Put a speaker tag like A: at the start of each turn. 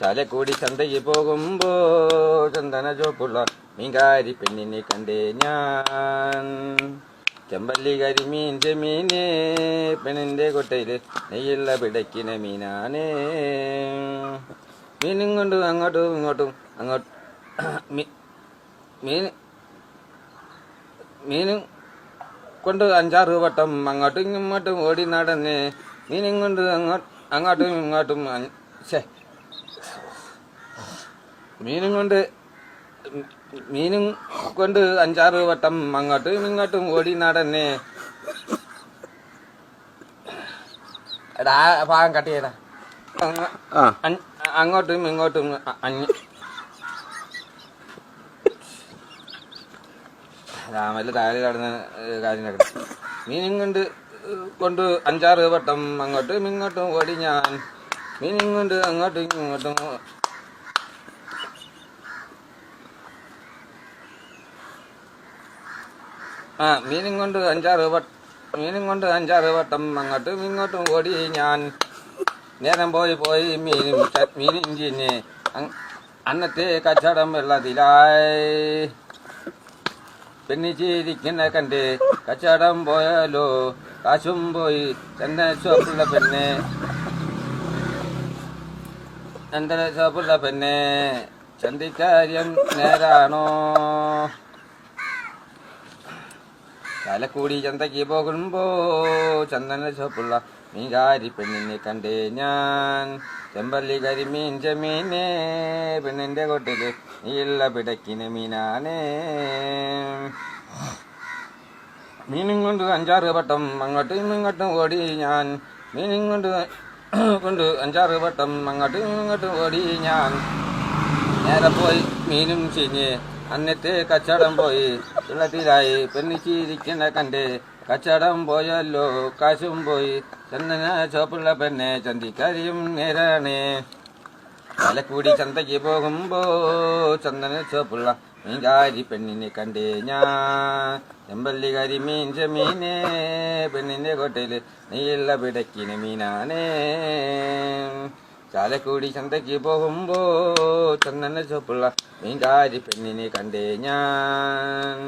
A: ചാലക്കുടി ചന്തയിൽ പോകുമ്പോ ചന്ദന ചോപ്പുള്ള മീൻകാരി പെണ്ണിനെ കണ്ടേ ഞാൻ ചെമ്പല്ലി കരിമീൻ ചെമീനെ പെണ്ണിന്റെ കൊട്ടയിൽ നെയ്യുള്ള പിടയ്ക്കിന മീനാനേ മീനും കൊണ്ട് അങ്ങോട്ടും ഇങ്ങോട്ടും അങ്ങോട്ട് മീൻ മീനും കൊണ്ട് അഞ്ചാറ് വട്ടം അങ്ങോട്ടും ഇങ്ങോട്ടും ഓടി നടന്ന് മീനും കൊണ്ട് അങ്ങോട്ട് ഇങ്ങോട്ടും. മീനും കൊണ്ട് മീനും കൊണ്ട് അഞ്ചാറ് വട്ടം അങ്ങോട്ടും ഇങ്ങോട്ടും ഓടി നടന്നെ. എടാ ഭാഗം കട്ട് ചെയ്യടാ. അൻ- അങ്ങോട്ടും ഇങ്ങോട്ടും രാമല്ല താഴെ കടന്ന് കാര്യം മീനും കൊണ്ട് കൊണ്ട് അഞ്ചാറ് വട്ടം അങ്ങോട്ടും ഇങ്ങോട്ടും ഓടി ഞാൻ. മീനും കൊണ്ട് അങ്ങോട്ടും ഇങ്ങോട്ടും ആ മീനും കൊണ്ട് അഞ്ചാറ് വട്ടം മീനും കൊണ്ട് അഞ്ചാറ് വട്ടം അങ്ങോട്ടും ഇങ്ങോട്ടും ഓടി ഞാൻ. നേരം പോയി പോയി മീനും മീനും അങ്- അന്നത്തെ കച്ചടം വെള്ളത്തിലായി. പെണ്ണിച്ചിരിക്കുന്ന കണ്ട് കച്ചടം പോയാലോ? കാശും പോയി ചന്ദന ചോപ്പുള്ള പെണ്ണെ. എന്തെ ചോപ്പുള്ള പെണ്ണെ. ചന്തിക്കാര്യം നേരാണോ? ചാലക്കുടി ചന്തയ്ക്ക് പോകുമ്പോ ചന്ദന ചോപ്പുള്ള മീൻകാരി പെണ്ണിനെ കണ്ടേ ഞാൻ. ചെമ്പല്ലി കരിമീൻ ചെമീനെ പെണ്ണിന്റെ കൊട്ടിൽ ഇല്ല പിടക്കിന് മീനാനേ മീനും കൊണ്ട് അഞ്ചാറ് വട്ടം അങ്ങോട്ടും ഇങ്ങോട്ടും ഓടി ഞാൻ. മീനും കൊണ്ട് കൊണ്ട് അഞ്ചാറ് വട്ടം അങ്ങോട്ടും ഇങ്ങോട്ടും ഓടി ഞാൻ. നേരെ പോയി മീനും ചീഞ്ഞ് അന്നത്തെ കച്ചടം പോയി. വെള്ളത്തിലായി പെണ്ണിച്ചിരിക്കുന്ന കണ്ട് കച്ചടം പോയല്ലോ കാശും പോയി. ചന്ദന ചോപ്പുള്ള പെണ്ണെ ചന്തിക്കാരിയും നേരാണ്. തലക്കൂടി ചന്തയ്ക്ക് പോകുമ്പോ ചന്ദന ചോപ്പുള്ള മീൻകാരി പെണ്ണിനെ കണ്ടേ ഞാൻ. ചെമ്പല്ലികാരി മീൻ ചെമീനെ പെണ്ണിന്റെ കൊട്ടയിൽ നീയുള്ള പിടക്കിന് മീനാനേ ചാലക്കുടി ചന്തയ്ക്ക് പോകുമ്പോ ചന്ദന ചോപ്പുള്ള മീൻകാരി പെണ്ണിനെ കണ്ടേ ഞാൻ.